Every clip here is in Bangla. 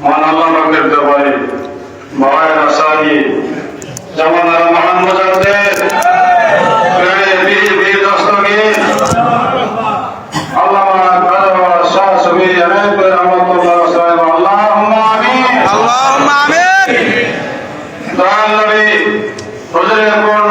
মান আল্লাহ পাকের দরবারে বাবায় আশা দিয়ে জমানার মহান মুজাদ্দের প্রেমে বীর বীর দস্তকে আল্লাহ আল্লাহ শাহ সুবি আলাইহি রাহমাতুল্লাহ সাহেব আল্লাহুম্মা আমিন। আল্লাহুম্মা আমিন। দয়াল নবী হুজুরের পূর্ণ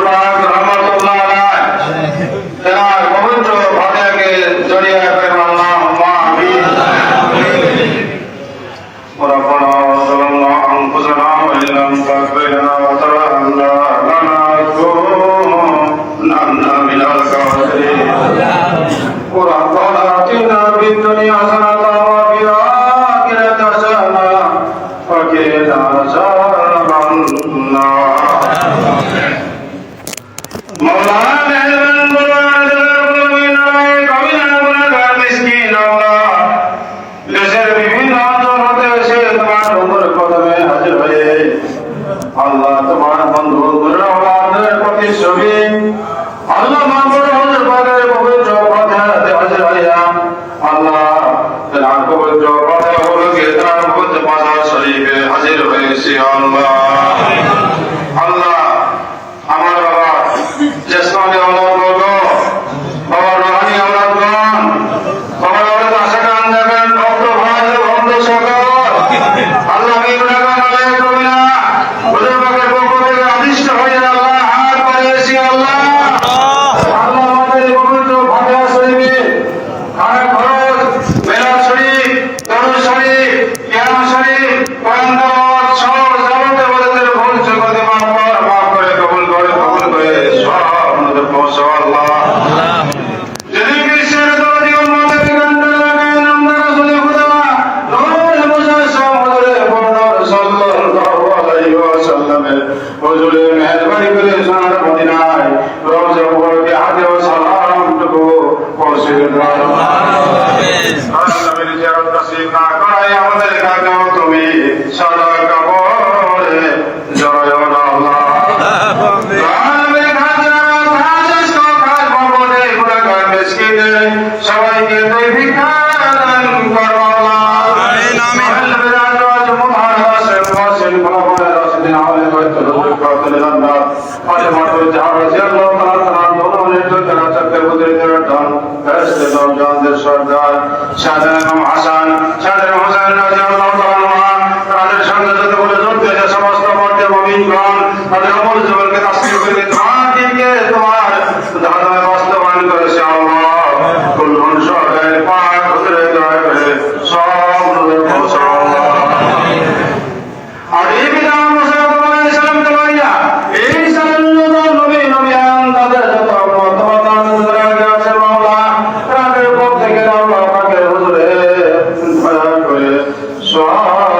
সর্দার শাহজালাম হাসান শাহজালাম হাসান রাজিয়াল্লাহু তাদের সঙ্গে বলে যোগ দিয়েছে সমস্ত মধ্যে মুমিনগণ তাদের অমর জীবনকে তাসলিম করে তোমার তোমার ধর্মে বাস্তবায়ন করেছে আল্লাহ।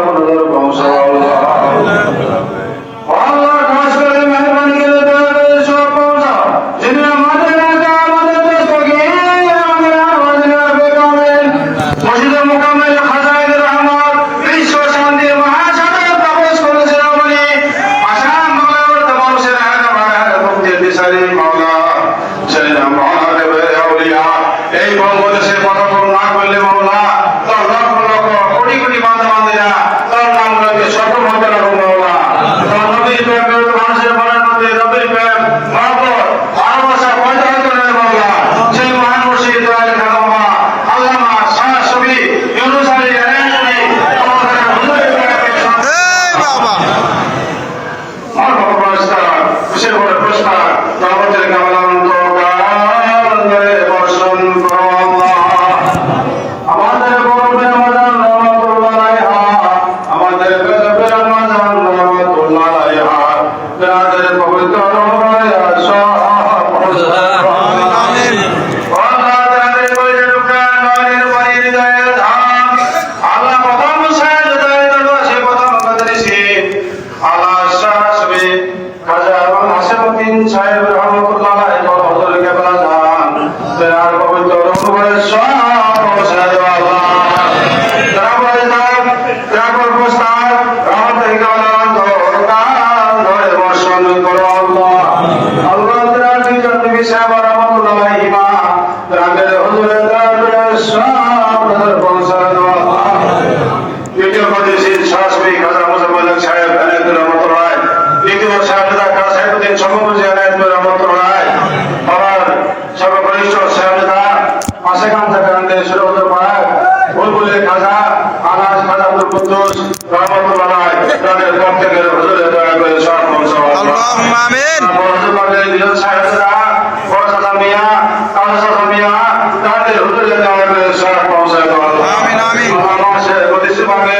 নজর পৌঁছাও সর্বকনিষ্ঠ সেরা পাশে কান্তা কান্দে সুরভদ্র পাড়ায় বুলবুলে খাজা আনাজ খাজা কুতুস রহমতুল্লাহ তাদের প্রত্যেকের হজরে দয়া করে সর্বম সভা আল্লাহুম্মা আমিন। বর্তমানে বিজন সাহেবরা বর্তমান মিয়া কাউসা মিয়া তাদের হজরে দয়া করে সর্বম সভা আমিন আমিন। আমার সে গতিশীল ভাবে